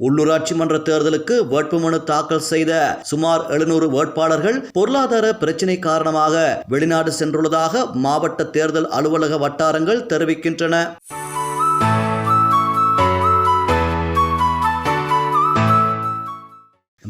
உள்ளூராட்சி மன்ற தேர்தலுக்கு வேட்புமனு தாக்கல் செய்த சுமார் எழுநூறு வேட்பாளர்கள் பொருளாதார பிரச்சினை காரணமாக வெளிநாடு சென்றுள்ளதாக மாவட்ட தேர்தல் அலுவலக வட்டாரங்கள் தெரிவிக்கின்றன.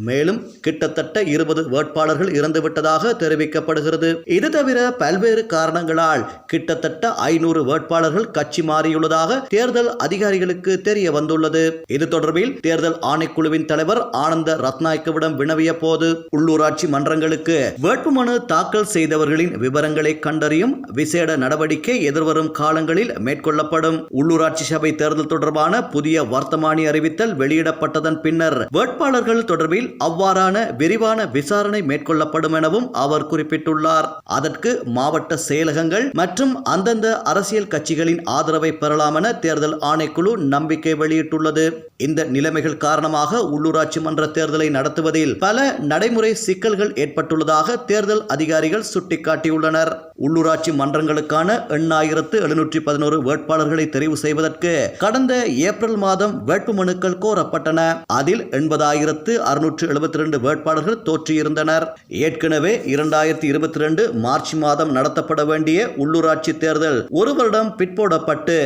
மேலும் கிட்டத்தட்ட இருபது வேட்பாளர்கள் இறந்துவிட்டதாக தெரிவிக்கப்படுகிறது. இது தவிர பல்வேறு காரணங்களால் கிட்டத்தட்ட ஐநூறு வேட்பாளர்கள் கட்சி மாறியுள்ளதாக தேர்தல் அதிகாரிகளுக்கு தெரிய வந்துள்ளது. இது தொடர்பில் தேர்தல் ஆணைக்குழுவின் தலைவர் ஆனந்த ரத்நாய்க்குவிடம் வினவிய போது உள்ளூராட்சி மன்றங்களுக்கு வேட்புமனு தாக்கல் செய்தவர்களின் விவரங்களை கண்டறியும் விசேட நடவடிக்கை எதிர்வரும் காலங்களில் மேற்கொள்ளப்படும். உள்ளூராட்சி சபை தேர்தல் தொடர்பான புதிய வர்த்தமானி அறிவித்தல் வெளியிடப்பட்டதன் பின்னர் வேட்பாளர்கள் தொடர்பில் அவ்வாறான விரிவான விசாரணை மேற்கொள்ளப்படும் எனவும் அவர் குறிப்பிட்டுள்ளார். அதற்கு மாவட்ட செயலகங்கள் மற்றும் அந்தந்த அரசியல் கட்சிகளின் ஆதரவை பெறலாம் என தேர்தல் ஆணைக்குழு நம்பிக்கை வெளியிட்டுள்ளது. இந்த நிலைமைகள் காரணமாக உள்ளூராட்சி மன்ற தேர்தலை நடத்துவதில் பல நடைமுறை சிக்கல்கள் ஏற்பட்டுள்ளதாக தேர்தல் அதிகாரிகள் சுட்டிக்காட்டியுள்ளனர். உள்ளூராட்சி மன்றங்களுக்கான எண்ணாயிரத்து எழுநூற்றி பதினோரு வேட்பாளர்களை தெரிவு செய்வதற்கு கடந்த ஏப்ரல் மாதம் வேட்புமனுக்கள் கோரப்பட்டன. அதில் எண்பதாயிரத்து அறுநூற்று எழுபத்தி ரெண்டு வேட்பாளர்கள் தோற்றியிருந்தனர். ஏற்கனவே இரண்டாயிரத்தி இருபத்தி ரெண்டு மார்ச் மாதம் நடத்தப்பட வேண்டிய உள்ளூராட்சி தேர்தல் ஒரு வருடம் பிற்போடப்பட்டு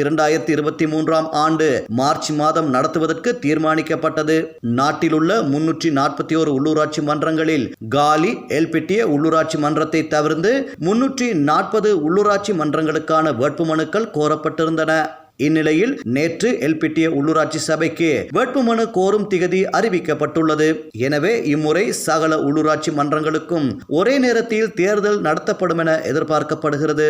இரண்டாயிரத்தி இருபத்தி மூன்றாம் ஆண்டு மார்ச் மாதம் நடத்துவதற்கு தீர்மானிக்கப்பட்டது. நாட்டிலுள்ள முன்னூற்றி நாற்பத்தி ஓரு உள்ளூராட்சி மன்றங்களில் காலி எல்பிட்டிய உள்ளூராட்சி மன்றத்தை தவிர்த்து முன்னூற்றி நாற்பது உள்ளூராட்சி மன்றங்களுக்கான வேட்புமனுக்கள் கோரப்பட்டிருந்தன. இந்நிலையில் நேற்று எல்பிட்டிய உள்ளூராட்சி சபைக்கு வேட்புமனு கோரும் திகதி அறிவிக்கப்பட்டுள்ளது. எனவே இம்முறை சகல உள்ளூராட்சி மன்றங்களுக்கும் ஒரே நேரத்தில் தேர்தல் நடத்தப்படும் என எதிர்பார்க்கப்படுகிறது.